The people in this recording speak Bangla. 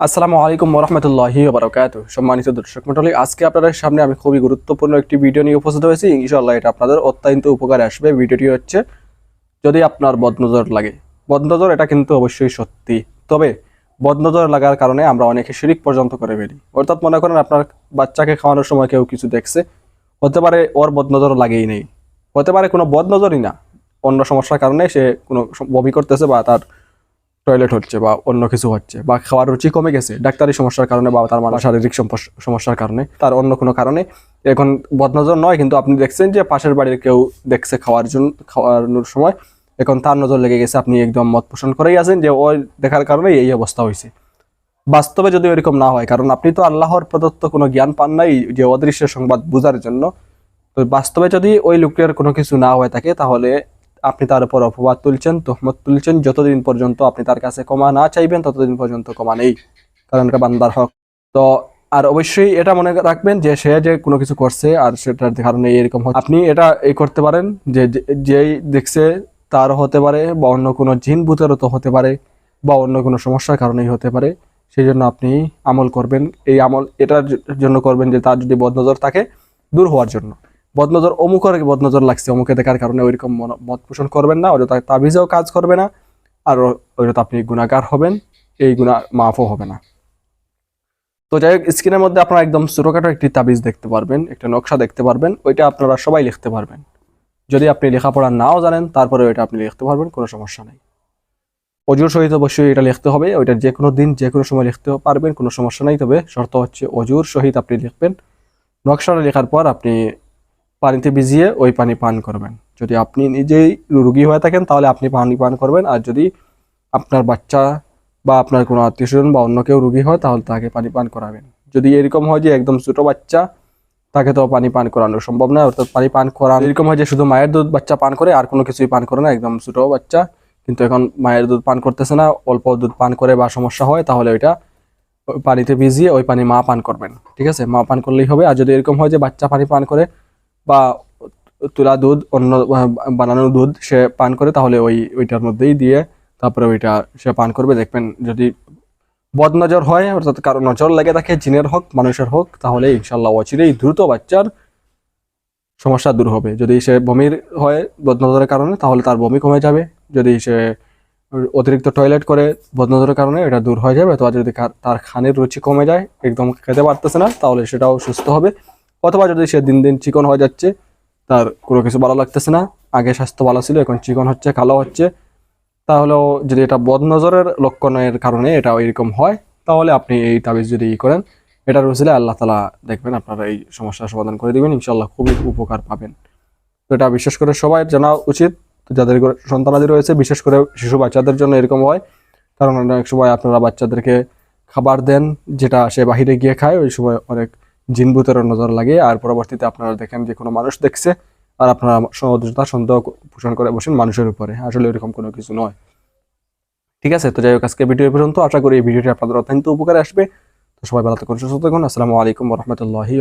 আসসালামু আলাইকুম রহমতুল্লাহি বারকাত সম্মানিত দর্শক মন্ডলী আজকে আপনাদের সামনে আমি খুবই গুরুত্বপূর্ণ একটি ভিডিও নিয়ে উপস্থিত হয়েছি। ইনশাআল্লাহ এটা আপনাদের অত্যন্ত উপকারে আসবে। ভিডিওটি হচ্ছে, যদি আপনার বদনজর লাগে। বদনজর এটা কিন্তু অবশ্যই সত্যি। তবে বদনজর লাগার কারণে আমরা অনেকে শিরিক পর্যন্ত করে ফেলি। অর্থাৎ মনে করেন আপনার বাচ্চাকে খাওয়ানোর সময় কেউ কিছু দেখছে, হতে পারে ওর বদনজর লাগেই নেই। হতে পারে কোনো বদনজরই না। অন্য সমস্যার কারণে সে কোনো বমি করতেছে বা তার টয়লেট হচ্ছে বা অন্য কিছু হচ্ছে বা খাওয়ার রুচি কমে গেছে, ডাক্তারি সমস্যার কারণে বা তার মানে শারীরিক সমস্যার কারণে, তার অন্য কোনো কারণে। এখন বদনজর নয়, কিন্তু আপনি দেখছেন যে পাশের বাড়ির কেউ দেখছে খাওয়ার জন্য, খাওয়ানোর সময়। এখন তার নজর লেগে গেছে, আপনি একদম মত পোষণ করেই আছেন যে ওই দেখার কারণে এই অবস্থা হয়েছে। বাস্তবে যদি এরকম না হয়, কারণ আপনি তো আল্লাহর প্রদত্ত কোনো জ্ঞান পান নাই যে অদৃশ্য সংবাদ বোঝার জন্য। তো বাস্তবে যদি ওই লোকের কোনো কিছু না হয়ে থাকে, তাহলে আপনি তার উপর অপবাদ তুলছেন, তোহমত তুলছেন, যতদিন পর্যন্ত আপনি তার কাছে ক্ষমা না চাইবেন, ততদিন পর্যন্ত ক্ষমা নেই। কারণ এটা বান্দার হক। তো আর অবশ্যই এটা মনে রাখবেন যে সে যে কোনো কিছু করছে আর সেটার কারণে এরকম। আপনি এটা এই করতে পারেন, যে যে- যেই দেখছে তার হতে পারে বা অন্য কোনো জিন ভূতেরও তো হতে পারে বা অন্য কোনো সমস্যার কারণেই হতে পারে। সেই জন্য আপনি আমল করবেন। এই আমল এটার জন্য করবেন যে তার যদি বদনজর থাকে, দূর হওয়ার জন্য। বদনজর, অমুকের বদনজর লাগছে, অমুকে দেখার কারণে ওইরকম মত পোষণ করবেন না ওইটা তাবিজেও কাজ করবে না, আর ওইটা আপনি গুণাগার হবেন, এই গুণা মাফও হবে না। তো যাই হোক, স্ক্রিনের মধ্যে আপনারা একদম ছোটোখাটো একটি তাবিজ দেখতে পারবেন, একটা নকশা দেখতে পারবেন, ওইটা আপনারা সবাই লিখতে পারবেন। যদি আপনি লেখাপড়া নাও জানেন, তারপরে ওইটা আপনি লিখতে পারবেন, কোনো সমস্যা নেই। অজুর সহিত অবশ্যই এটা লিখতে হবে, ওইটা যে কোনো দিন যে কোনো সময় লিখতে পারবেন, কোনো সমস্যা নেই, তবে শর্ত হচ্ছে অজুর সহিত আপনি লিখবেন। নকশাটা লেখার পর আপনি পানিতে ভিজিয়ে ওই পানি পান করবেন। যদি আপনি নিজেই রুগী হয়ে থাকেন, তাহলে আপনি পানি পান করবেন। আর যদি আপনার বাচ্চা বা আপনার কোনো আত্মীয় স্বজন বা অন্য কেউ রুগী হয়, তাহলে তাকে পানি পান করাবেন। যদি এরকম হয় যে একদম ছোটো বাচ্চা, তাকে তো পানি পান করানো সম্ভব নয়। অর্থাৎ পানি পান করানো এরকম হয় যে শুধু মায়ের দুধ বাচ্চা পান করে, আর কোনো কিছুই পান করে না, একদম ছোটো বাচ্চা, কিন্তু এখন মায়ের দুধ পান করতেছে না, অল্প দুধ পান করে বা সমস্যা হয়, তাহলে ওইটা পানিতে ভিজিয়ে ওই পানি মা পান করবেন। ঠিক আছে? মা পান করলেই হবে। আর যদি এরকম হয় যে বাচ্চা পানি পান করে বা তুলা দুধ, অন্য বানানো দুধ সে পান করে, তাহলে ওই, ওইটার মধ্যেই দিয়ে তারপরে ওইটা সে পান করবে। দেখবেন যদি বদনজর হয়, অর্থাৎ কারও নজর লেগে থাকে জিনের হোক, মানুষের হোক, তাহলে ইনশাল্লাহ অচিরেই দ্রুত বাচ্চার সমস্যা দূর হবে। যদি সে বমির হয় বদনজরের কারণে, তাহলে তার বমি কমে যাবে। যদি সে অতিরিক্ত টয়লেট করে বদনজরের কারণে, এটা দূর হয়ে যাবে। অথবা যদি তার খানের রুচি কমে যায়, একদম খেতে পারতেছে না, তাহলে সেটাও সুস্থ হবে। অথবা যদি সে দিন দিন চিকন হয়ে যাচ্ছে, তার কোনো কিছু ভালো লাগতেছে না। আগে স্বাস্থ্য ভালো ছিল, এখন চিকন হচ্ছে, কালো হচ্ছে। তাহলেও যদি এটা বদনজরের লক্ষণের কারণে এটা এরকম হয়, তাহলে আপনি এই তাবিজ যদি ই করেন এটা রসিলে আল্লাহ তালা দেখবেন আপনারা এই সমস্যার সমাধান করে দেবেন ইনশাল্লাহ খুবই উপকার পাবেন। তো এটা বিশেষ করে সবাই জানা উচিত যাদের সন্তানাদি রয়েছে, বিশেষ করে শিশু বাচ্চাদের জন্য এরকম হয়। কারণ অনেক সময় আপনারা বাচ্চাদেরকে খাবার দেন, যেটা সে বাহিরে গিয়ে খায়, ওই সময় অনেক জিনভূতের নজর লাগে। আর পরবর্তীতে আপনারা দেখেন যে কোনো মানুষ দেখছে আর আপনারা সহযোগিতা সন্দেহ পোষণ করে বসেন মানুষের উপরে। আসলে এরকম কোনো কিছু নয়। ঠিক আছে? তো যাই হোক আজকে ভিডিও পর্যন্ত। আশা করি এই ভিডিওটি আপনাদের অত্যন্ত উপকারে আসবে। তো সবাই ভালো থাকুন, সুস্থ থাকুন। আসসালামু আলাইকুম রহমতুল্লাহি